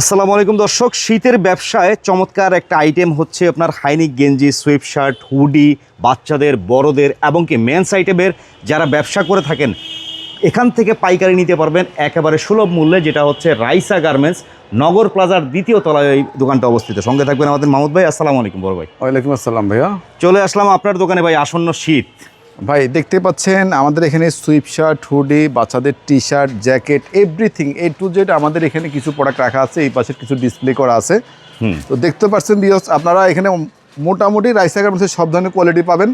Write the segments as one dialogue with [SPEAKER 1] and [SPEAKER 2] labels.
[SPEAKER 1] আসসালামু আলাইকুম দর্শক শীতের ব্যবসায় চমৎকার একটা আইটেম হচ্ছে আপনার হাইনিক গেঞ্জি সুইপ শার্ট হুডি বাচ্চাদের বড়দের এবং কি মেন্স আইটেমের যারা ব্যবসা করে থাকেন এখান থেকে পাইকারি নিতে পারবেন একেবারে সুলভ মূল্যে যেটা হচ্ছে রাইসা গার্মেন্টস নগর প্লাজার দ্বিতীয় তলায় এই দোকানটা অবস্থিত। সঙ্গে থাকবেন আমাদের মাহমুদ ভাই। আসসালামু আলাইকুম বড় ভাই।
[SPEAKER 2] ওয়ালাইকুম আসসালাম ভাইয়া।
[SPEAKER 1] চলে আসলাম আপনার দোকানে ভাই আসন্ন শীত।
[SPEAKER 2] ভাই দেখতে পাচ্ছেন আমাদের এখানে সুইপ শার্ট হুডি বাচ্চাদের T shirt jacket everything A to Z আমাদের এখানে কিছু প্রোডাক্ট রাখা আছে এই পাশের কিছু ডিসপ্লে করা আছে।
[SPEAKER 1] হুম।
[SPEAKER 2] তো দেখতে পাচ্ছেন বিয়স আপনারা এখানে মোটামুটি রাইসাগার মধ্যে সব ধরনের কোয়ালিটি পাবেন।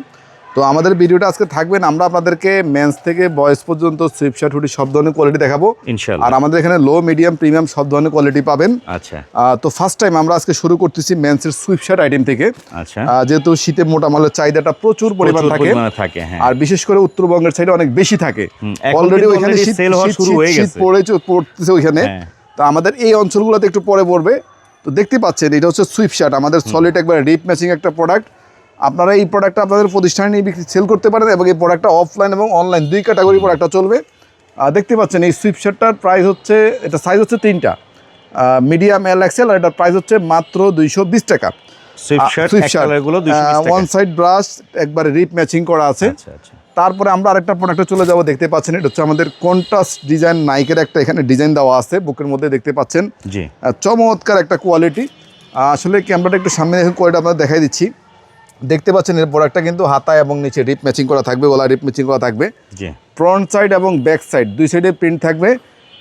[SPEAKER 2] তো আমাদের ভিডিওটা আজকে থাকবেন আমরা আপনাদেরকে মেন্স থেকে বয়স পর্যন্ত সুইপ শার্ট হুডি সব ধরনের কোয়ালিটি দেখাবো। আর আমাদের এখানে লো মিডিয়াম প্রিমিয়াম সব ধরনের কোয়ালিটি পাবেন।
[SPEAKER 1] আচ্ছা।
[SPEAKER 2] তো ফার্স্ট টাইম আমরা আজকে শুরু করতেছি মেন্সের সুইপ শার্ট আইটেম থেকে।
[SPEAKER 1] আচ্ছা।
[SPEAKER 2] যেহেতু শীতে মোটা মালের চাহিদাটা প্রচুর পরিমাণ থাকে।
[SPEAKER 1] হ্যাঁ।
[SPEAKER 2] আর বিশেষ করে উত্তরবঙ্গের সাইডে অনেক বেশি থাকে। অলরেডি ওইখানে শীত শীত-
[SPEAKER 1] শুরু
[SPEAKER 2] শীত-
[SPEAKER 1] হয়ে গেছে।
[SPEAKER 2] পড়েছে পড়তেছে ওইখানে।
[SPEAKER 1] হ্যাঁ।
[SPEAKER 2] তো আমাদের এই অঞ্চলগুলোতে একটু পরে পড়বে। তো দেখতে পাচ্ছেন এটা হচ্ছে সুইপ শার্ট আমাদের সলিড একবার রিপ ম্যাচিং একটা প্রোডাক্ট আপনারা এই প্রোডাক্টটা আপনাদের প্রতিষ্ঠানে নিয়ে বিক্রি সেল করতে পারেন এবং এই প্রোডাক্টটা অফলাইন এবং অনলাইন দুই ক্যাটাগরি প্রোডাক্টটা চলবে। দেখতে পাচ্ছেন এই সুইপ শার্টটার প্রাইস হচ্ছে এটা সাইজ হচ্ছে তিনটা। মিডিয়াম এল এক্সেল আর এটার প্রাইস হচ্ছে মাত্র দুইশো বিশ টাকা।
[SPEAKER 1] সুইপ শার্ট
[SPEAKER 2] সুইপ
[SPEAKER 1] এক কালারগুলো 220
[SPEAKER 2] ওয়ান সাইড ব্রাশ একবারে রিপ ম্যাচিং করা আছে।
[SPEAKER 1] আচ্ছা আচ্ছা।
[SPEAKER 2] তারপরে আমরা আরেকটা প্রোডাক্টে চলে যাব দেখতে পাচ্ছেন এটা হচ্ছে আমাদের কন্ট্রাস্ট ডিজাইন নাইকের একটা এখানে ডিজাইন দেওয়া আছে বুকের মধ্যে দেখতে পাচ্ছেন। চমৎকার একটা কোয়ালিটি আসলে ক্যামেরাটা একটু সামনে কোয়ালিটি আপনাদের দেখাই দিচ্ছি। দেখতে পাচ্ছেন এর প্রোডাক্টটা কিন্তু হাতায় এবং নিচে রিপ ম্যাচিং করা থাকবে গলা রিপ ম্যাচিং করা থাকবে।
[SPEAKER 1] জি।
[SPEAKER 2] ফ্রন্ট সাইড এবং ব্যাক সাইড দুই সাইডে প্রিন্ট থাকবে।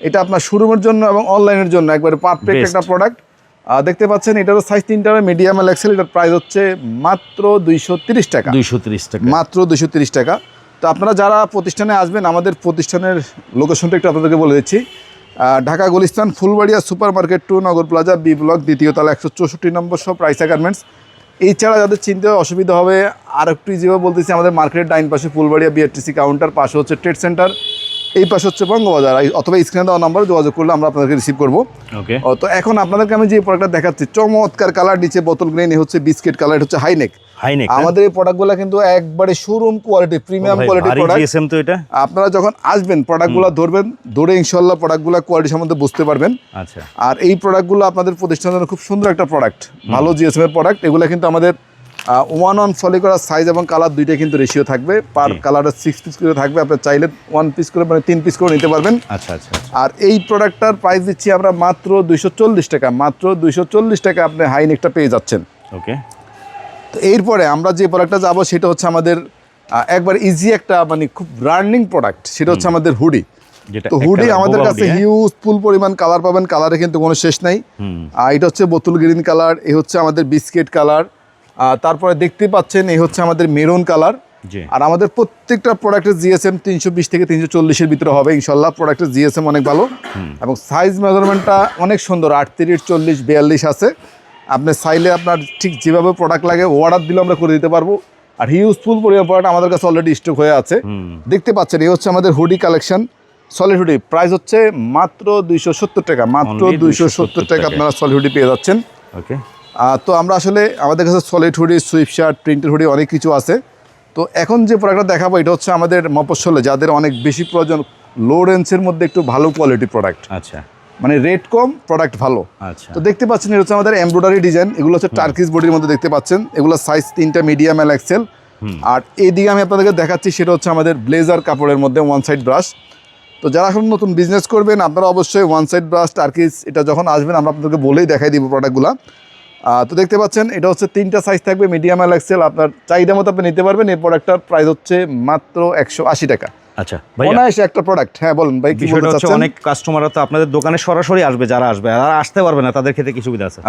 [SPEAKER 2] এটা আপনার শোরুমের জন্য এবং অনলাইনের জন্য একবারে পারফেক্ট একটা প্রোডাক্ট দেখতে পাচ্ছেন এটারও সাইজ তিনটা মিডিয়াম এল এক্সেল এটার প্রাইস হচ্ছে মাত্র দুইশো তিরিশ টাকা।
[SPEAKER 1] দুইশো ত্রিশ টাকা।
[SPEAKER 2] মাত্র দুইশো তিরিশ টাকা। তো আপনারা যারা প্রতিষ্ঠানে আসবেন আমাদের প্রতিষ্ঠানের লোকেশনটা একটু আপনাদেরকে বলে দিচ্ছি। Dhaka Gulistan Fulbaria super market two Nagar plaza B block দ্বিতীয় তলা একশো চৌষট্টি নম্বর সব রাইসা গার্মেন্টস। এছাড়া যাদের চিনতে অসুবিধা হবে আর একটু যেভাবে বলতেছি আমাদের মার্কেটের ডাইন পাশে ফুলবাড়িয়া বিআরটিসি কাউন্টার পাশে হচ্ছে ট্রেড সেন্টার এই পাশে হচ্ছে বঙ্গবাজার। অথবা স্ক্রিনে দেওয়া নাম্বারে যোগাযোগ করলে আমরা আপনাদেরকে রিসিভ করব।
[SPEAKER 1] ওকে
[SPEAKER 2] তো এখন আপনাদেরকে আমি যে প্রোডাক্টটা দেখাচ্ছি চমৎকার কালার নিচে বোতল গ্রেন হচ্ছে বিস্কিট কালার হচ্ছে হাইনেক
[SPEAKER 1] হাইনেক
[SPEAKER 2] আমাদের এই প্রোডাক্টগুলো কিন্তু একবারে showroom quality premium quality product
[SPEAKER 1] তো এটা?
[SPEAKER 2] আপনারা যখন আসবেন প্রোডাক্টগুলো ধরবেন ধরে ইনশাল্লাহ প্রোডাক্টগুলো কোয়ালিটি সম্বন্ধে বুঝতে পারবেন।
[SPEAKER 1] আচ্ছা।
[SPEAKER 2] আর এই প্রোডাক্টগুলো আপনাদের প্রতিষ্ঠানের জন্য খুব সুন্দর একটা প্রোডাক্ট ভালো জিএসএম এর প্রোডাক্ট এগুলো কিন্তু আমাদের ওয়ান অন ফলি করা সাইজ এবং কালার দুইটা কিন্তু রেশিও থাকবে। পার। কালারের সিক্স পিস করে থাকবে। আপনার চাইলে ওয়ান পিস করে মানে তিন পিস করে নিতে পারবেন।
[SPEAKER 1] আচ্ছা আচ্ছা আচ্ছা।
[SPEAKER 2] আর এই প্রোডাক্টটার প্রাইস দিচ্ছি আমরা মাত্র দুইশো চল্লিশ টাকা। মাত্র দুইশো চল্লিশ টাকা আপনি হাইনেকটা পেয়ে যাচ্ছেন।
[SPEAKER 1] ওকে
[SPEAKER 2] তো এরপরে আমরা যে প্রোডাক্টটা যাব সেটা হচ্ছে আমাদের একবার ইজি একটা মানে খুব রানিং প্রোডাক্ট সেটা হচ্ছে আমাদের হুডি তো হুডি আমাদের কাছে
[SPEAKER 1] hoodie, হ্যাঁ?
[SPEAKER 2] হিউজ ফুল পরিমাণ কালার পাবেন কালারে কিন্তু কোনো শেষ নাই। আর এটা হচ্ছে বোতল গ্রিন কালার এই হচ্ছে আমাদের বিস্কিট কালার তারপরে দেখতে পাচ্ছেন এই হচ্ছে আমাদের মেরুন কালার আর আমাদের প্রত্যেকটা প্রোডাক্টের জিএসএম তিনশো বিশ থেকে তিনশো চল্লিশের ভিতরে হবে ইনশাল্লাহ প্রোডাক্টের জিএসএম অনেক ভালো। এবং সাইজ মেজারমেন্টটা অনেক সুন্দর আটত্রিশ চল্লিশ বিয়াল্লিশ আছে। আপনি চাইলে আপনার ঠিক যেভাবে প্রোডাক্ট লাগে অর্ডার দিলে আমরা করে দিতে পারব। আর হিউজফুল পরিমাণ প্রোডাক্ট আমাদের কাছে অলরেডি স্টক হয়ে আছে। দেখতে পাচ্ছেন এই হচ্ছে আমাদের hoodie collection solid hoodie price হচ্ছে মাত্র দুইশো সত্তর টাকা মাত্র দুইশো সত্তর টাকা আপনারা সলিড হুডি পেয়ে যাচ্ছেন।
[SPEAKER 1] ওকে
[SPEAKER 2] তো আমরা আসলে আমাদের কাছে সলিড হুডি সুইপ শার্ট প্রিন্টের হুডি অনেক কিছু আছে। তো এখন যে প্রোডাক্টটা দেখাবো এটা হচ্ছে আমাদের মফস্বলে যাদের অনেক বেশি প্রয়োজন লো রেঞ্জের মধ্যে একটু ভালো কোয়ালিটি প্রোডাক্ট
[SPEAKER 1] আচ্ছা।
[SPEAKER 2] মানে রেট কম প্রোডাক্ট ভালো।
[SPEAKER 1] আচ্ছা।
[SPEAKER 2] তো দেখতে পাচ্ছেন এটা হচ্ছে আমাদের এমব্রয়ডারি ডিজাইন এগুলো হচ্ছে টার্কিস বডির মধ্যে দেখতে পাচ্ছেন। এগুলো সাইজ তিনটা মিডিয়াম এল এক্সেল আর এইদিকে আমি আপনাদেরকে দেখাচ্ছি সেটা হচ্ছে আমাদের ব্লেজার কাপড়ের মধ্যে ওয়ান সাইড ব্রাশ তো যারা এখন নতুন বিজনেস করবেন আপনারা অবশ্যই ওয়ান সাইড ব্রাশ টার্কিস এটা যখন আসবেন আমরা আপনাদেরকে বলেই দেখাই দিব প্রোডাক্টগুলো তো দেখতে পাচ্ছেন এটা হচ্ছে তিনটা সাইজ থাকবে মিডিয়াম এল এক্সেল আপনার চাহিদা মতো আপনি নিতে পারবেন এই প্রোডাক্টটার প্রাইস হচ্ছে মাত্র একশো আশি টাকা।
[SPEAKER 1] আচ্ছা ভাইয়া।
[SPEAKER 2] অনায়াসে একটা প্রোডাক্ট হ্যাঁ বলুন ভাই কি বলতে চাচ্ছেন?
[SPEAKER 1] অনেক কাস্টমাররা তো আপনাদের দোকানে সরাসরি আসবে যারা আসবে। আর আসতে পারবে না তাদের ক্ষেত্রে কি সুবিধা আছে?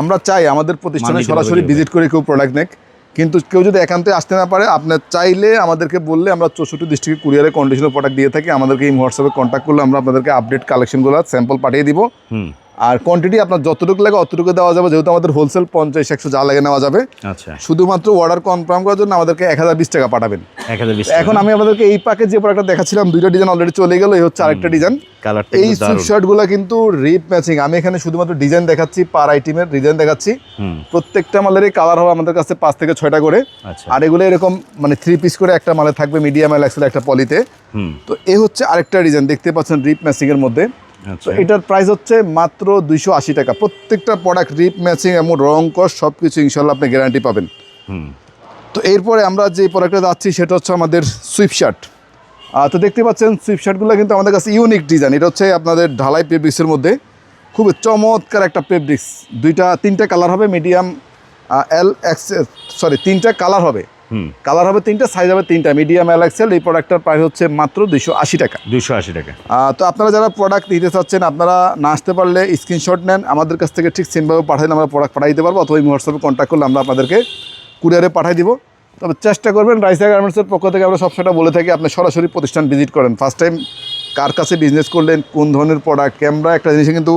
[SPEAKER 2] আমরা চাই আমাদের প্রতিষ্ঠানে সরাসরি ভিজিট করে কেউ প্রোডাক্ট নেক। কিন্তু কেউ যদি একান্তে আসতে না পারে আপনার চাইলে আমাদেরকে বললে আমরা চৌষট্টি ডিস্ট্রিক্ট কুরিয়ারে কন্ডিশনাল প্রোডাক্ট দিয়ে থাকি। আমাদেরকে এই হোয়াটসঅ্যাপে কন্ট্যাক্ট করলে আমরা আপনাদেরকে আপডেট কালেকশনগুলো স্যাম্পল পাঠিয়ে দিব।
[SPEAKER 1] হুম।
[SPEAKER 2] আর কোয়ান্টিটি আপনার যতটুকু লাগে অতটুকু দেওয়া যাবে যেহেতু আমাদের হোলসেল পঞ্চাশ একশো যা লাগে নেওয়া যাবে।
[SPEAKER 1] আচ্ছা।
[SPEAKER 2] শুধুমাত্র অর্ডার কনফার্ম করার জন্য আমাদেরকে এক হাজার বিশ টাকা পাঠাবেন। এখন আমি আপনাদেরকে এই পাকে যে প্রোডাক্টটা দেখাচ্ছিলাম দুইটা ডিজাইন অলরেডি চলে গেল এই হচ্ছে আরেকটা ডিজাইন এই সুইপশার্টগুলো কিন্তু রিপ ম্যাচিং আমি এখানে শুধুমাত্র ডিজাইন দেখাচ্ছি পার আইটেমের ডিজাইন দেখাচ্ছি। প্রত্যেকটা মালেরই কালার হবে আমাদের কাছে পাঁচ থেকে ছয়টা করে।
[SPEAKER 1] আচ্ছা।
[SPEAKER 2] আর এগুলো এরকম মানে থ্রি পিস করে একটা মালে থাকবে মিডিয়াম একটা পলিতে তো এ হচ্ছে আরেকটা ডিজাইন দেখতে পাচ্ছেন রিপ ম্যাচিং এর মধ্যে। তো
[SPEAKER 1] আচ্ছা
[SPEAKER 2] এটার প্রাইস হচ্ছে মাত্র দুইশো আশি টাকা। প্রত্যেকটা প্রোডাক্ট রিপ ম্যাচিং এবং রং কস সব কিছু ইনশাল্লাহ আপনি গ্যারান্টি পাবেন।
[SPEAKER 1] হুম।
[SPEAKER 2] তো এরপরে আমরা যে প্রোডাক্টটা যাচ্ছি সেটা হচ্ছে আমাদের সুইপ শার্ট তো দেখতে পাচ্ছেন সুইপ শার্টগুলো কিন্তু আমাদের কাছে ইউনিক ডিজাইন এটা হচ্ছে আপনাদের ঢালাই পেব্রিক্সের মধ্যে খুবই চমৎকার একটা পেব্রিক্স দুইটা তিনটা কালার হবে মিডিয়াম এল এক্স সরি তিনটা কালার হবে। কালার হবে তিনটা সাইজ হবে তিনটা। মিডিয়াম এল এক্সেল এই প্রোডাক্টটার প্রাইস হচ্ছে মাত্র দুইশো আশি টাকা।
[SPEAKER 1] দুইশো আশি টাকা।
[SPEAKER 2] তো আপনারা যারা প্রোডাক্ট নিতে চাচ্ছেন আপনারা না আসতে পারলে স্ক্রিনশট নেন। আমাদের কাছ থেকে ঠিক সেমভাবে পাঠালে আমরা প্রোডাক্ট পাঠিয়ে দিতে পারব অথবা হোয়াটসঅ্যাপে কন্ট্যাক্ট করলে আমরা আপনাদেরকে কুরিয়ারে পাঠিয়ে দিব। তবে চেষ্টা করবেন রাইসা গার্মেন্টসের পক্ষ থেকে আমরা সবসময়টা বলে থাকি আপনি সরাসরি প্রতিষ্ঠান ভিজিট করেন। ফার্স্ট টাইম কার কাছে বিজনেস করলেন কোন ধরনের প্রোডাক্ট ক্যামেরা একটা জিনিসে কিন্তু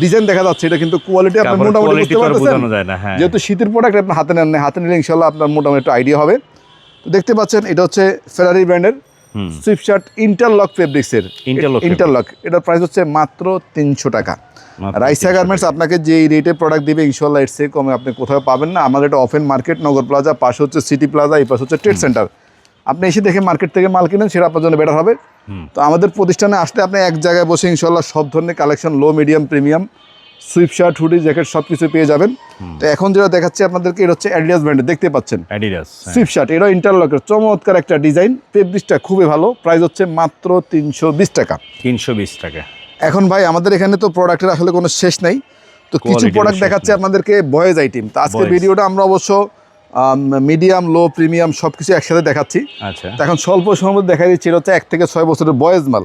[SPEAKER 2] ডিজাইন দেখা যাচ্ছে এটা কিন্তু কোয়ালিটি আপনি মোটামুটি বুঝতে পারতেছেন।
[SPEAKER 1] হ্যাঁ।
[SPEAKER 2] যেহেতু শীতের প্রোডাক্ট আপনি হাতে নেন না, হাতে নিলে ইনশাল্লাহ আপনার মোটামুটি একটা আইডিয়া হবে। তো দেখতে পাচ্ছেন এটা হচ্ছে ফেরারি ব্র্যান্ডের ইন্টারলক ফেব্রিক্সের
[SPEAKER 1] Interlock
[SPEAKER 2] ইন্টারলক এটার প্রাইস হচ্ছে মাত্র তিনশো টাকা। রাইসা গার্মেন্টস আপনাকে যে রেটে প্রোডাক্ট দিবে ইনশাল্লাহ এর চেয়ে কমে। আপনি কোথাও পাবেন না। আমাদের এটা অফেন মার্কেট নগর প্লাজা পাশে হচ্ছে সিটি প্লাজা এই পাশে হচ্ছে ট্রেড সেন্টার আপনি এসে দেখে মার্কেট থেকে মাল কিনেন সেটা আপনার জন্য বেটার হবে। তো আমাদের প্রতিষ্ঠানে আসলে আপনি এক জায়গায় বসে ইনশাল্লাহ সব ধরনের collection low medium premium sweatshirt hoodie jacket সব কিছু পেয়ে যাবেন। তো এখন যেটা দেখাচ্ছি আপনাদেরকে এটা হচ্ছে অ্যাডিডাস ব্র্যান্ডের দেখতে পাচ্ছেন?
[SPEAKER 1] অ্যাডিডাস
[SPEAKER 2] সুইফট শার্ট এটা ইন্টারলকের চমৎকার একটা ডিজাইন ফেব্রিকটা খুবই ভালো প্রাইস হচ্ছে মাত্র তিনশো বিশ টাকা।
[SPEAKER 1] তিনশো বিশ টাকা।
[SPEAKER 2] এখন ভাই আমাদের এখানে তো প্রোডাক্টের আসলে কোনো শেষ নাই। তো কিছু প্রোডাক্ট দেখাচ্ছে আপনাদেরকে বয়েজ আইটেম তো আজকে ভিডিওটা আমরা অবশ্য মিডিয়াম লো প্রিমিয়াম সব কিছু একসাথে দেখাচ্ছি।
[SPEAKER 1] আচ্ছা।
[SPEAKER 2] এখন স্বল্প সময়ের মধ্যে দেখা দিচ্ছি এটা হচ্ছে এক থেকে ছয় বছরের বয়েজ মাল।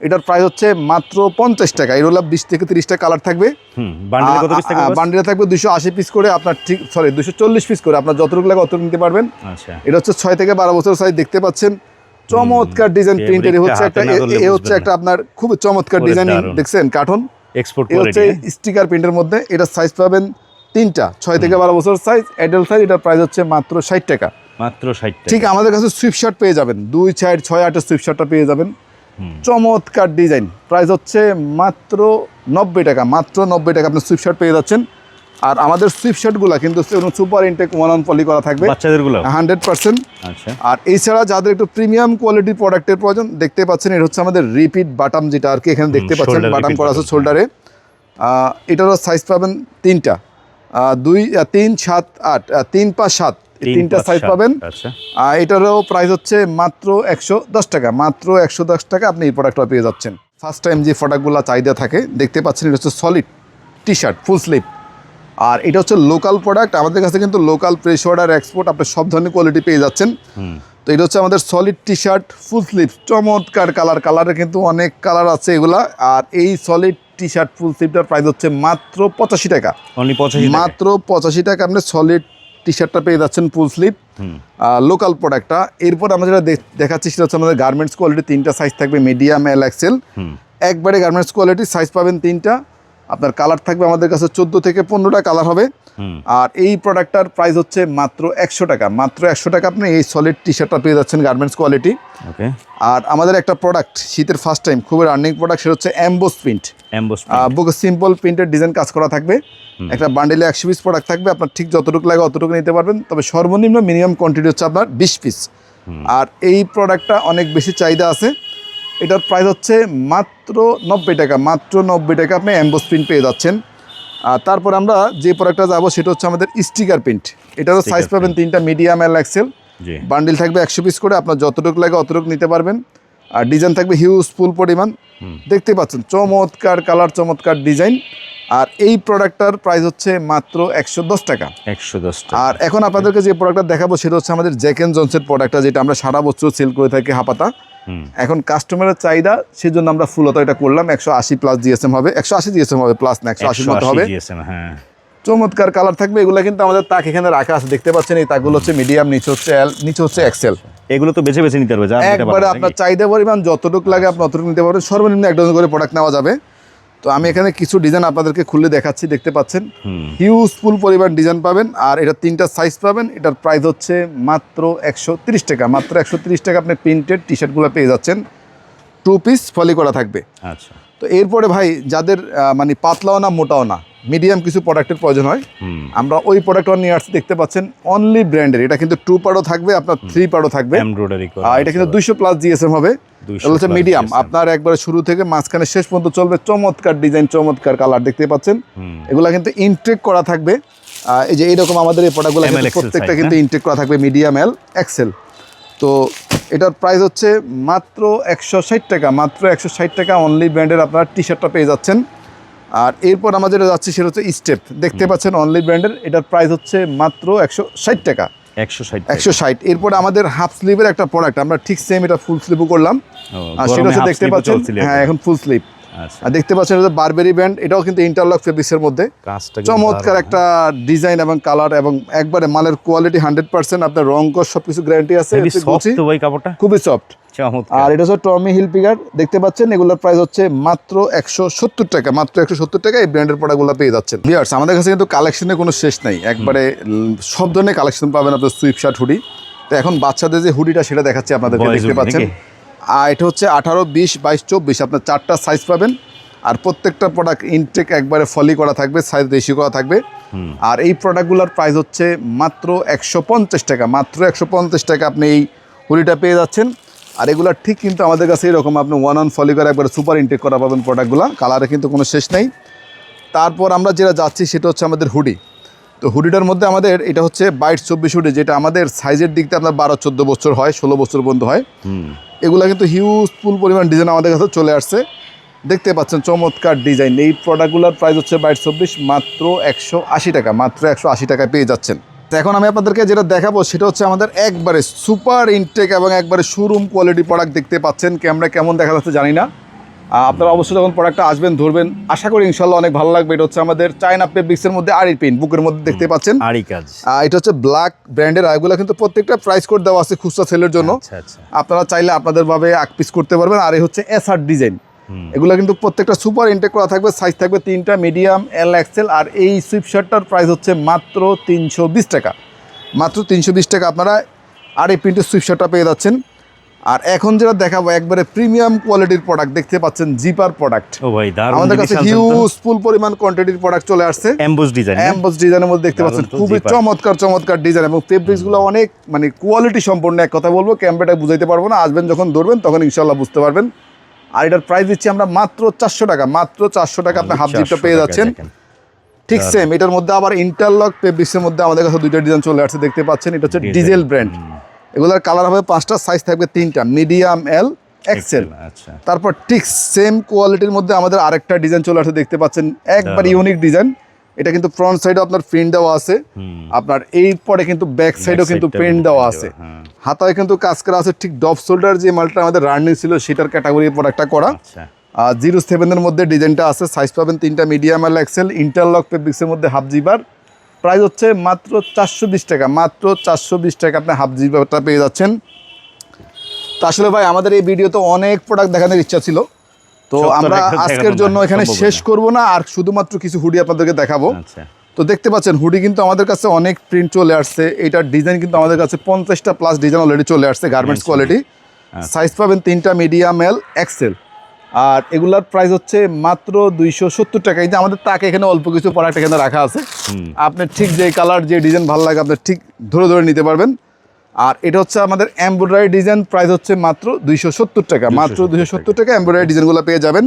[SPEAKER 2] এটার প্রাইস হচ্ছে মাত্র পঞ্চাশ টাকা। এর হলো বিশ থেকে তিরিশটা কালার থাকবে।
[SPEAKER 1] বান্ডেলে
[SPEAKER 2] থাকবে দুশো আশি পিস করে আপনার ঠিক সরি দুশো চল্লিশ পিস করে। আপনার যতটুকু লাগে অতটুকু নিতে পারবেন।
[SPEAKER 1] আচ্ছা।
[SPEAKER 2] এটা হচ্ছে ছয় থেকে বারো বছর সাইজ দেখতে পাচ্ছেন। চমৎকার ডিজাইন প্রিন্টের হচ্ছে একটা এ- হচ্ছে একটা আপনার খুব চমৎকার ডিজাইন দেখছেন? কার্টুন।
[SPEAKER 1] এক্সপোর্ট
[SPEAKER 2] হচ্ছে স্টিকার প্রিন্টের মধ্যে। এটা সাইজ পাবেন তিনটা ছয় থেকে বারো বছর সাইজ অ্যাডাল্ট সাইজ এটার প্রাইস হচ্ছে মাত্র ষাট টাকা।
[SPEAKER 1] মাত্র ষাট
[SPEAKER 2] ঠিক আমাদের কাছে সুইফট শার্ট পেয়ে যাবেন। দুই চার ছয় আটের সুইফট শার্টটা পেয়ে যাবেন। চমৎকার ডিজাইন প্রাইস হচ্ছে মাত্র নব্বই টাকা মাত্র নব্বই টাকা আপনি সুইফট শার্ট পেয়ে যাচ্ছেন। আর আমাদের সুইফট শার্টগুলো কিন্তু super intact one on poly করা থাকবে। হান্ড্রেড পার্সেন্ট
[SPEAKER 1] আচ্ছা।
[SPEAKER 2] আর এছাড়া যাদের একটু প্রিমিয়াম কোয়ালিটির প্রোডাক্টের প্রয়োজন দেখতে পাচ্ছেন এটা হচ্ছে আমাদের রিপিট বাটাম যেটা আর কি এখানে দেখতে পাচ্ছেন বাটাম করা আছে শোল্ডারে এটারও সাইজ পাবেন তিনটা। দুই তিন সাত আট তিন পাঁচ সাত। তিনটা সাইজ পাবেন।
[SPEAKER 1] আচ্ছা।
[SPEAKER 2] আর এটারও প্রাইস হচ্ছে মাত্র একশো দশ টাকা। মাত্র একশো দশ টাকা আপনি এই প্রোডাক্টটা পেয়ে যাচ্ছেন। ফার্স্ট টাইম যে প্রোডাক্টগুলো চাহিদা থাকে দেখতে পাচ্ছেন এটা হচ্ছে solid T shirt full sleeve আর এটা হচ্ছে লোকাল প্রোডাক্ট আমাদের কাছে কিন্তু লোকাল প্রেস অর্ডার এক্সপোর্ট আপনি সব ধরনের কোয়ালিটি পেয়ে যাচ্ছেন। তো এটা হচ্ছে আমাদের solid T shirt full sleeve চমৎকার কালার কালারে কিন্তু অনেক কালার আছে এগুলা। আর এই সলিড টি শার্ট ফুল স্লিভটার প্রাইস হচ্ছে মাত্র পঁচাশি টাকা। মাত্র পঁচাশি টাকা আপনি সলিড টি শার্টটা পেয়ে যাচ্ছেন ফুল স্লিভ লোকাল প্রোডাক্টটা এরপর আমরা যেটা দেখ- দেখাচ্ছি সেটা হচ্ছে আমাদের গার্মেন্টস কোয়ালিটি তিনটা সাইজ থাকবে মিডিয়াম এল এক্সেল একবারে গার্মেন্টস কোয়ালিটি সাইজ পাবেন তিনটা। আপনার কালার থাকবে আমাদের কাছে চোদ্দ থেকে পনেরোটা কালার হবে। আর এই প্রোডাক্টটার প্রাইস হচ্ছে মাত্র একশো টাকা। মাত্র একশো টাকা আপনি এই সলিড টি শার্টটা পেয়ে যাচ্ছেন গার্মেন্টস কোয়ালিটি
[SPEAKER 1] ওকে
[SPEAKER 2] আর আমাদের একটা প্রোডাক্ট শীতের ফার্স্ট টাইম খুবই রানিং প্রোডাক্ট সেটা হচ্ছে অ্যাম্বোস প্রিন্ট
[SPEAKER 1] অ্যাম্বোস
[SPEAKER 2] বুকে সিম্পল প্রিন্টের ডিজাইন কাজ করা থাকবে। একটা বান্ডেলে একশো পিস প্রোডাক্ট থাকবে আপনার ঠিক যতটুকু লাগে অতটুকু নিতে পারবেন। তবে সর্বনিম্ন মিনিমাম কোয়ান্টিটি হচ্ছে আপনার বিশ পিস আর এই প্রোডাক্টটা অনেক বেশি চাহিদা আছে। এটার প্রাইস হচ্ছে মাত্র নব্বই টাকা মাত্র নব্বই টাকা আপনি অ্যাম্বোস প্রিন্ট পেয়ে যাচ্ছেন। আর তারপর আমরা যে প্রোডাক্টটা যাব সেটা হচ্ছে আমাদের স্টিকার প্রিন্ট এটা এটারও সাইজ পাবেন তিনটা মিডিয়াম এল এক্সেল বান্ডিল থাকবে একশো পিস করে আপনার যতটুকু লাগে অতটুকু নিতে পারবেন। আর ডিজাইন থাকবে হিউজ ফুল পরিমাণ। দেখতে পাচ্ছেন চমৎকার কালার চমৎকার ডিজাইন আর এই প্রোডাক্টটার প্রাইস হচ্ছে মাত্র একশো দশ টাকা।
[SPEAKER 1] একশো দশ টাকা।
[SPEAKER 2] আর এখন আপনাদেরকে যে প্রোডাক্টটা দেখাবো সেটা হচ্ছে আমাদের জ্যাক এন্ড জনসের প্রোডাক্টটা যেটা আমরা সারা বছর সেল করে থাকি হাপাতা। এখন কাস্টমারের চাহিদা সেজন্য আমরা ফুলত এটা করলাম। একশো আশি প্লাস জিএসএম হবে। একশো আশি জিএসএম হবে প্লাস না একশো আশির মতো হবে।
[SPEAKER 1] হ্যাঁ।
[SPEAKER 2] চমৎকার কালার থাকবে। এগুলো কিন্তু আমাদের তাক এখানে রাখা আছে দেখতে পাচ্ছেন? এই তাকগুলো হচ্ছে মিডিয়াম নিচ হচ্ছে এল নিচে হচ্ছে এক্সেল
[SPEAKER 1] এগুলো তো বেছে বেছে নিতে পারবে যা
[SPEAKER 2] একবারে আপনার? চাহিদা পরিমাণ যতটুকু লাগে আপনি অতটুকু নিতে পারবেন। সর্বনিম্ন এক ডজন করে প্রোডাক্ট নেওয়া যাবে। তো আমি এখানে কিছু ডিজাইন আপনাদেরকে খুলে দেখাচ্ছি দেখতে পাচ্ছেন। হিউজফুল পরিমাণ ডিজাইন পাবেন আর এটা তিনটা সাইজ পাবেন। এটার প্রাইস হচ্ছে মাত্র একশো তিরিশ টাকা মাত্র একশো তিরিশ টাকা আপনি প্রিন্টেড টি শার্টগুলো পেয়ে যাচ্ছেন। টু পিস ফলি করা থাকবে।
[SPEAKER 1] আচ্ছা।
[SPEAKER 2] তো এরপরে ভাই যাদের মানে পাতলাও না মোটাও না মিডিয়াম কিছু প্রোডাক্টের প্রয়োজন হয়। আমরা ওই প্রোডাক্ট নিয়ে আসছি দেখতে পাচ্ছেন অনলি ব্র্যান্ডের এটা কিন্তু টু পার্টও থাকবে আপনার থ্রি পার্টও থাকবে। আর এটা কিন্তু দুইশো প্লাস জিএসএম হবে। হচ্ছে মিডিয়াম আপনার একবারে শুরু থেকে মাঝখানে শেষ পর্যন্ত চলবে চমৎকার ডিজাইন চমৎকার কালার দেখতে পাচ্ছেন? এগুলা কিন্তু ইনটেক করা থাকবে। এই যে এইরকম আমাদের এই প্রোডাক্টগুলো প্রত্যেকটা কিন্তু ইনটেক করা থাকবে মিডিয়াম এল এক্সেল তো এটার প্রাইস হচ্ছে মাত্র একশো ষাট টাকা মাত্র একশো ষাট টাকা অনলি ব্র্যান্ডের আপনার টি শার্টটা পেয়ে যাচ্ছেন। আর এরপর আমাদের যাচ্ছে সেটা হচ্ছে স্টেপ দেখতে পাচ্ছেন অনলি ব্র্যান্ডের এটার প্রাইস হচ্ছে মাত্র একশো ষাট টাকা।
[SPEAKER 1] একশো ষাট
[SPEAKER 2] একশো ষাট। এরপর আমাদের হাফ স্লিভের একটা প্রোডাক্ট আমরা ঠিক সেম এটা ফুল স্লিভও করলাম। আর সেটা হচ্ছে দেখতে পাচ্ছেন হ্যাঁ এখন ফুল স্লিভ
[SPEAKER 1] আচ্ছা।
[SPEAKER 2] আর দেখতে পাচ্ছেন এটা বারবেরি ব্যান্ড এটাও কিন্তু ইন্টারলক ফেব্রিক্সের মধ্যে। চমৎকার একটা ডিজাইন এবং কালার এবং একবারে মালের কোয়ালিটি হান্ড্রেড পার্সেন্ট আপনার রং কস সবকিছু গ্যারান্টি আছে। খুবই সফট আর এটা হচ্ছে টমি হিল পিগার দেখতে পাচ্ছেন এগুলোর প্রাইস হচ্ছে মাত্র একশো সত্তর টাকা মাত্র একশো সত্তর টাকা এই ব্র্যান্ডের প্রোডাক্টগুলো পেয়ে যাচ্ছেন। বিয়ার্স আমাদের কাছে কিন্তু কালেকশনের কোনো শেষ নাই। একবারে সব ধরনের কালেকশন পাবেন আপনার সুইপ শার্ট হুডি তো এখন বাচ্চাদের যে হুডিটা সেটা দেখাচ্ছি আপনাদেরকে দেখতে পাচ্ছেন। আর এটা হচ্ছে আঠারো বিশ বাইশ চব্বিশ আপনার চারটা সাইজ পাবেন। আর প্রত্যেকটা প্রোডাক্ট ইনটেক একবারে ফলি করা থাকবে সাইজ রেশি করা থাকবে। আর এই প্রোডাক্টগুলোর প্রাইস হচ্ছে মাত্র একশো পঞ্চাশ টাকা মাত্র একশো পঞ্চাশ টাকা আপনি এই হুডিটা পেয়ে যাচ্ছেন। আর এগুলো ঠিক কিন্তু আমাদের কাছে এরকম আপনি ওয়ান অন ফলি করে একবারে সুপার ইনটেক করা পাবেন প্রোডাক্টগুলো কালারে কিন্তু কোনো শেষ নেই। তারপর আমরা যেটা যাচ্ছি সেটা হচ্ছে আমাদের হুডি তো হুডিটার মধ্যে আমাদের এটা হচ্ছে বাইশ চব্বিশ হুডি যেটা আমাদের সাইজের দিক থেকে আপনার বারো চোদ্দ বছর হয় ষোলো বছর পর্যন্ত হয়। এগুলো কিন্তু হিউজফুল পরিমাণ ডিজাইন আমাদের কাছে চলে আসছে। দেখতে পাচ্ছেন চমৎকার ডিজাইন এই প্রোডাক্টগুলোর প্রাইস হচ্ছে বাইশ চব্বিশ মাত্র একশো আশি টাকা মাত্র একশো আশি টাকায় পেয়ে যাচ্ছেন। তো এখন আমি আপনাদেরকে যেটা দেখাবো সেটা হচ্ছে আমাদের একবারে সুপার ইনটেক এবং একবারে শোরুম কোয়ালিটি প্রোডাক্ট দেখতে পাচ্ছেন। ক্যামেরা কেমন দেখা যাচ্ছে জানি না। আপনারা অবশ্যই যখন প্রোডাক্টটা আসবেন ধরবেন আশা করি ইনশাল্লাহ অনেক ভালো লাগবে। এটা হচ্ছে আমাদের চায়না পেব্রিক্সের মধ্যে আড়ি পেন বুকের মধ্যে দেখতে পাচ্ছেন।
[SPEAKER 1] আরই কাজ।
[SPEAKER 2] এটা হচ্ছে ব্ল্যাক ব্র্যান্ডের আর এগুলো কিন্তু প্রত্যেকটা প্রাইস কোড দেওয়া আছে খুচরা সেলের জন্য।
[SPEAKER 1] আচ্ছা আচ্ছা।
[SPEAKER 2] আপনারা চাইলে আপনাদের ভাবে এক পিস করতে পারবেন। আর এই হচ্ছে এসআর ডিজাইন। এগুলো কিন্তু প্রত্যেকটা সুপার ইনটেক করা থাকবে সাইজ থাকবে তিনটা মিডিয়াম এল এক্সেল আর এই সুইপ শার্টটার প্রাইস হচ্ছে মাত্র তিনশো বিশ টাকা। মাত্র তিনশো বিশ টাকা আপনারা আর এই প্রিন্টের সুইপ শার্টটা পেয়ে যাচ্ছেন। আর এখন যেটা দেখাবো একবারে প্রিমিয়াম কোয়ালিটির প্রোডাক্ট দেখতে পাচ্ছেন জিপার প্রোডাক্ট
[SPEAKER 1] ও ভাই দারুণ
[SPEAKER 2] আমাদের কাছে হিউজ ফুল পরিমাণ কোয়ান্টিটির প্রোডাক্ট চলে আসছে।
[SPEAKER 1] এমবোস ডিজাইন
[SPEAKER 2] অ্যাম্বস ডিজাইনের মধ্যে দেখতে পাচ্ছেন খুবই চমৎকার চমৎকার ডিজাইন এবং ফেব্রিক্সগুলো অনেক মানে কোয়ালিটি সম্পূর্ণ এক কথা বলব ক্যামেরাটা বুঝাইতে পারব না আসবেন যখন ধরবেন তখন ইনশাল্লাহ বুঝতে পারবেন। আর এটার প্রাইস দিচ্ছি আমরা মাত্র চারশো টাকা মাত্র চারশো টাকা আপনি হাফ জিপটা পেয়ে যাচ্ছেন। ঠিক সেম এটার মধ্যে আবার ইন্টারলক ফেব্রিক্সের মধ্যে আমাদের কাছে দুইটা ডিজাইন চলে আসছে দেখতে পাচ্ছেন এটা হচ্ছে ডিজেল ব্র্যান্ড এগুলোর কালার হবে পাঁচটা সাইজ থাকবে তিনটা মিডিয়াম এল এক্সেল
[SPEAKER 1] আচ্ছা।
[SPEAKER 2] তারপর ঠিক সেম কোয়ালিটির মধ্যে আমাদের আরেকটা ডিজাইন চলে আসছে দেখতে পাচ্ছেন একবার ইউনিক ডিজাইন এটা কিন্তু ফ্রন্ট সাইডে আপনার প্রিন্ট দেওয়া আছে। আপনার এই পরে কিন্তু ব্যাক সাইডেও কিন্তু প্রিন্ট দেওয়া আছে।
[SPEAKER 1] হ্যাঁ।
[SPEAKER 2] হাতায় কিন্তু কাজ করা আছে ঠিক ডপ শোল্ডার যে মালটা আমাদের রানিং ছিল সেটার ক্যাটাগরি প্রোডাক্টটা করা।
[SPEAKER 1] আচ্ছা।
[SPEAKER 2] আর জিরো সেভেনের মধ্যে ডিজাইনটা আছে সাইজ পাবেন তিনটা মিডিয়াম এল এক্সেল ইন্টারলক ফেব্রিক্সের মধ্যে হাফ জিবার প্রাইস হচ্ছে মাত্র চারশো বিশ টাকা মাত্র চারশো বিশ টাকা আপনি হাফ জিবারটা পেয়ে যাচ্ছেন। তো আসলে ভাই আমাদের এই ভিডিওতে অনেক প্রোডাক্ট দেখানোর ইচ্ছা ছিল। তো আমরা আজকের জন্য এখানে শেষ। করব না আর শুধুমাত্র কিছু হুডি আপনাদেরকে দেখাবো।
[SPEAKER 1] আচ্ছা।
[SPEAKER 2] তো দেখতে পাচ্ছেন হুডি কিন্তু আমাদের কাছে অনেক প্রিন্ট চলে আসছে। এটার ডিজাইন কিন্তু আমাদের কাছে পঞ্চাশটা প্লাস ডিজাইন অলরেডি চলে আসছে গার্মেন্টস কোয়ালিটি সাইজ পাবেন তিনটা মিডিয়াম এল এক্সেল আর এগুলার প্রাইস হচ্ছে মাত্র দুইশো সত্তর টাকা। যে আমাদের তাকে এখানে অল্প কিছু প্রোডাক্ট এখানে রাখা আছে। আপনি ঠিক যে কালার যে ডিজাইন ভালো লাগে আপনি ঠিক ধরে ধরে নিতে পারবেন। আর এটা হচ্ছে আমাদের এমব্রয়ডারি ডিজাইন প্রাইস হচ্ছে মাত্র দুইশো সত্তর টাকা। মাত্র দুইশো সত্তর টাকা এমব্রয়ডারি ডিজাইনগুলো পেয়ে যাবেন।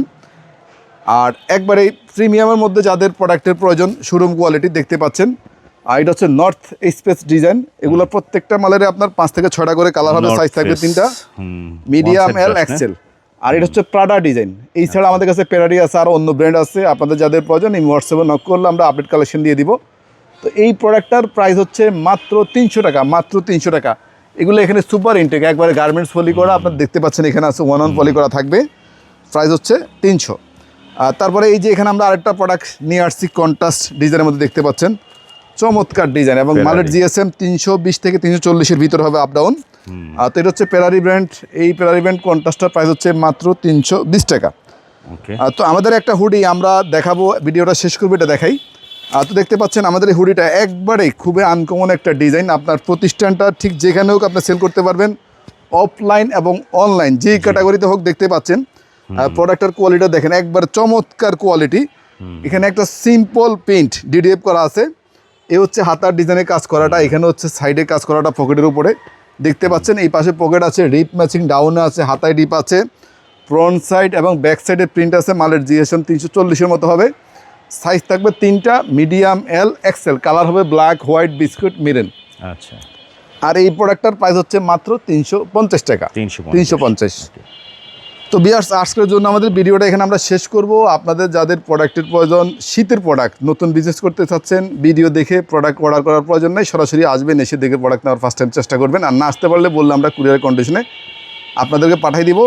[SPEAKER 2] আর একবারে প্রিমিয়ামের মধ্যে যাদের প্রোডাক্টের প্রয়োজন শোরুম কোয়ালিটি দেখতে পাচ্ছেন। আর এটা হচ্ছে নর্থ স্পেস ডিজাইন এগুলো প্রত্যেকটা মালের আপনার পাঁচ থেকে ছয়টা করে কালার হবে সাইজ থাকবে তিনটা। মিডিয়াম এল এক্সেল আর এটা হচ্ছে প্রাডা ডিজাইন এই ছাড়া আমাদের কাছে পেরারি আছে আর অন্য ব্র্যান্ড আছে। আপনাদের যাদের প্রয়োজন এই হোয়াটসঅ্যাপে নক করলে আমরা আপডেট কালেকশন দিয়ে দিব। তো এই প্রোডাক্টটার প্রাইস হচ্ছে মাত্র তিনশো টাকা মাত্র তিনশো টাকা। এগুলো এখানে সুপার ইনটেক একবারে গার্মেন্টস ফলি করা আপনার দেখতে পাচ্ছেন এখানে আছে ওয়ান অন ফলি করা থাকবে। প্রাইস হচ্ছে তিনশো। আর তারপরে এই যে এখানে আমরা আরেকটা প্রোডাক্ট নিয়ে আসছি কন্ট্রাস্ট ডিজাইনের মধ্যে দেখতে পাচ্ছেন। চমৎকার ডিজাইন এবং। মালের জিএসএম তিনশো বিশ থেকে তিনশো চল্লিশের ভিতর হবে আপ ডাউন আর তো এটা হচ্ছে পেরারি ব্র্যান্ড এই পেরারি ব্র্যান্ড কন্ট্রাস্টার প্রাইস হচ্ছে মাত্র তিনশো বিশ টাকা। আর তো আমাদের একটা হুডি আমরা দেখাবো ভিডিওটা শেষ করব এটা দেখাই। তো দেখতে পাচ্ছেন আমাদের এই হুডিটা একবারেই খুবই আনকমন একটা ডিজাইন আপনার প্রতিষ্ঠানটা ঠিক যেখানে হোক আপনি সেল করতে পারবেন অফলাইন এবং অনলাইন যেই ক্যাটাগরিতে হোক দেখতে পাচ্ছেন। প্রোডাক্টের কোয়ালিটি দেখেন একবার চমৎকার কোয়ালিটি এখানে একটা সিম্পল প্রিন্ট ডিডিএফ করা আছে। এ হচ্ছে হাতার ডিজাইনের কাজ করাটা এখানে হচ্ছে সাইডে কাজ করাটা পকেটের উপরে। দেখতে পাচ্ছেন এই পাশে পকেট আছে রিপ ম্যাচিং ডাউনে আছে হাতায় ডিপ আছে। ফ্রন্ট সাইড এবং ব্যাক সাইডে প্রিন্ট আছে মালের জিএসএম তিনশো চল্লিশের মতো হবে। সাইজ থাকবে তিনটা মিডিয়াম এল এক্সেল কালার হবে ব্ল্যাক হোয়াইট বিস্কুট মিরেন
[SPEAKER 1] আচ্ছা।
[SPEAKER 2] আর এই প্রোডাক্টটার প্রাইস হচ্ছে মাত্র তিনশো পঞ্চাশ টাকা।
[SPEAKER 1] তিনশো
[SPEAKER 2] তিনশো পঞ্চাশ। তো বিয়ার্স আজকের জন্য আমাদের ভিডিওটা এখানে আমরা শেষ করব। আপনাদের যাদের প্রোডাক্টের প্রয়োজন শীতের প্রোডাক্ট নতুন বিজনেস করতে চাচ্ছেন ভিডিও দেখে প্রোডাক্ট অর্ডার করার প্রয়োজন নেই সরাসরি আসবেন এসে দেখে প্রোডাক্ট নেওয়ার ফার্স্ট টাইম চেষ্টা করবেন। আর না আসতে পারলে বললে আমরা কুরিয়ার কন্ডিশনে আপনাদেরকে পাঠিয়ে দিব।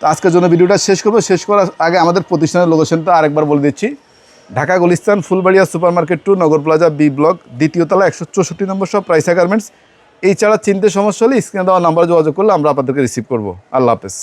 [SPEAKER 2] তো আজকের জন্য ভিডিওটা শেষ করব। শেষ করার আগে আমাদের প্রতিষ্ঠানের লোকেশনটা আরেকবার বলে দিচ্ছি। Dhaka Gulistan, Fulbaria super market two Nagar plaza, B block, দ্বিতীয় তলা একশো চৌষট্টি নম্বর সব প্রাইসা গার্মেন্টস এই ছাড়া চিনতে সমস্যা হলে স্ক্রিনে দেওয়া নাম্বার যোগাযোগ করলে আমরা আপনাদেরকে রিসিভ করব। আল্লাহ হাফেজ।